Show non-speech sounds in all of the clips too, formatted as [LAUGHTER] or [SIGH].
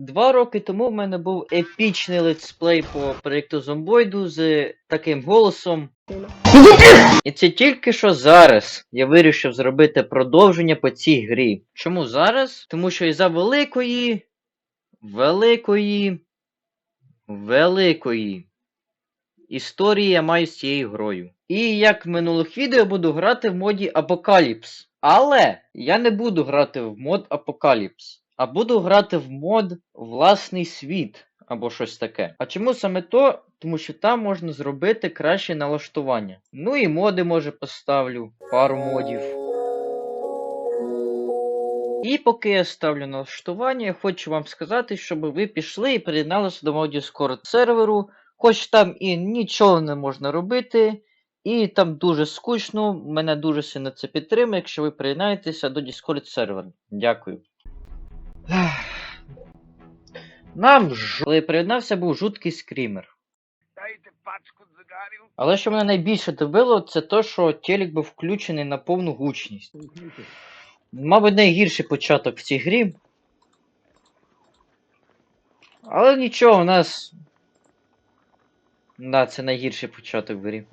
Два роки тому в мене був епічний летсплей по проєкту Зомбойду з таким голосом. І це тільки що зараз я вирішив зробити продовження по цій грі. Чому зараз? Тому що із-за великої, великої, великої історії я маю з цією грою. І як в минулих відео я буду грати в моді Апокаліпс. Але я не буду грати в мод Апокаліпс, а буду грати в мод Власний світ або щось таке. А чому саме то? Тому що там можна зробити краще налаштування. Ну і моди може поставлю, пару модів. І поки я ставлю налаштування, я хочу вам сказати, щоб ви пішли і приєдналися до мого Discord серверу, хоч там і нічого не можна робити, і там дуже скучно, мене дуже сильно це підтримує, якщо ви приєднаєтеся до Discord серверу. Дякую. [SIGHS] Нам ж, коли приєднався, був жуткий скрімер. Дайте пачку цигарів. Але що мене найбільше дивило, це то, що телек був включений на повну гучність. Мабуть, найгірший початок в цій грі. Але нічого, у нас. Да, це найгірший початок в грі.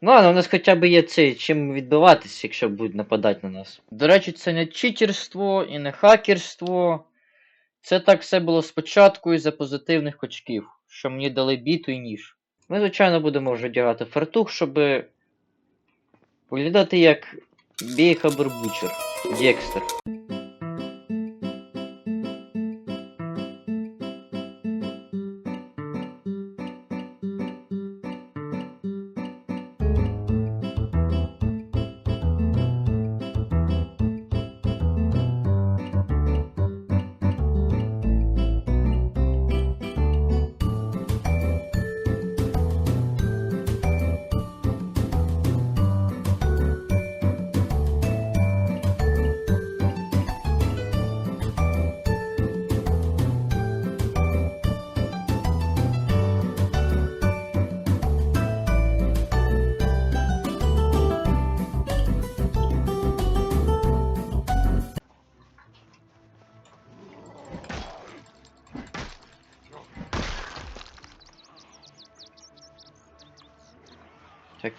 Ну ладно, у нас хоча б є цей, чим відбиватися, якщо будуть нападати на нас. До речі, це не читерство і не хакерство. Це так все було спочатку із-за позитивних очків, що мені дали біту і ніж. Ми, звичайно, будемо вже одягати фартух, щоб виглядати як Бейхабер Бучер. Декстер.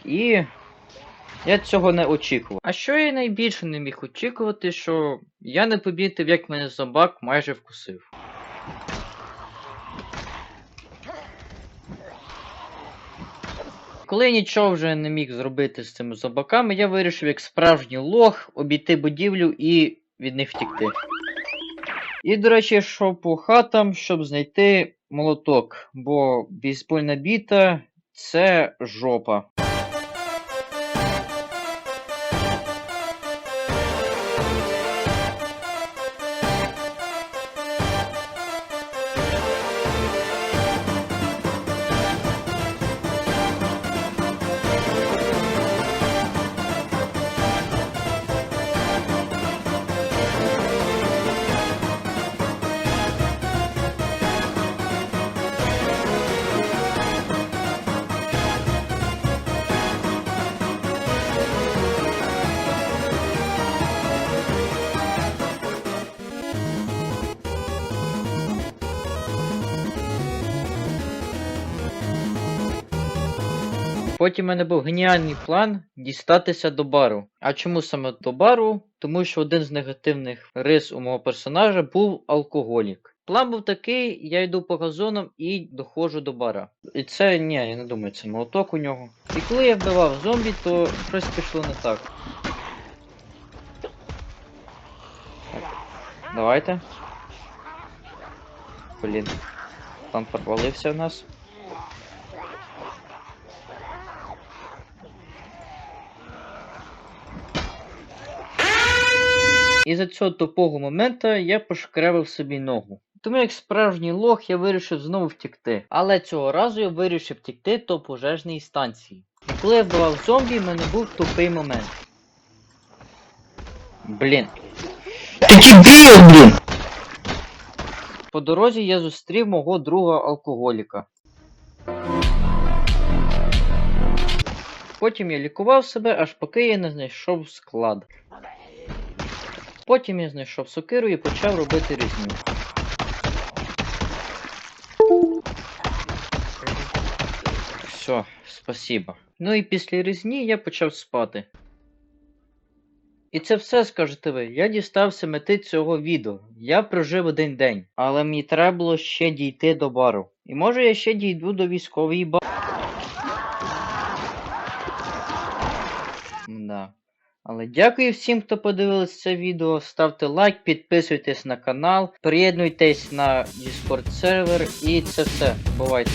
І. Я цього не очікував. А що я найбільше не міг очікувати, що я не помітив, як мене зомбак майже вкусив. Коли я нічого вже не міг зробити з цими зомбаками, я вирішив як справжній лох обійти будівлю і від них втікти. І, до речі, йшов по хатам, щоб знайти молоток, бо бейсбольна біта це жопа. Потім в мене був геніальний план дістатися до бару. А чому саме до бару? Тому що один з негативних рис у мого персонажа був алкоголік. План був такий: я йду по газонам і доходжу до бара. І це ні, я не думаю, це молоток у нього. І коли я вбивав зомбі, то щось пішло не так. Так, давайте. Блін. План провалився в нас. І за цього тупого моменту я пошкребив собі ногу. Тому як справжній лох я вирішив знову втікти. Але цього разу я вирішив втікти до пожежної станції. І коли я вбивав зомбі, в мене був тупий момент. Блін. Ти дебіл, блін! По дорозі я зустрів мого друга алкоголіка. Потім я лікував себе, аж поки я не знайшов склад. Потім я знайшов сокиру і почав робити різні. Все, спасіба. Ну і після різні я почав спати. І це все скажете ви. Я дістався мети цього відео. Я прожив один день, але мені треба було ще дійти до бару. І може я ще дійду до військової бари. Да. Але дякую всім, хто подивився це відео. Ставте лайк, підписуйтесь на канал, приєднуйтесь на Discord сервер і це все. Бувайте.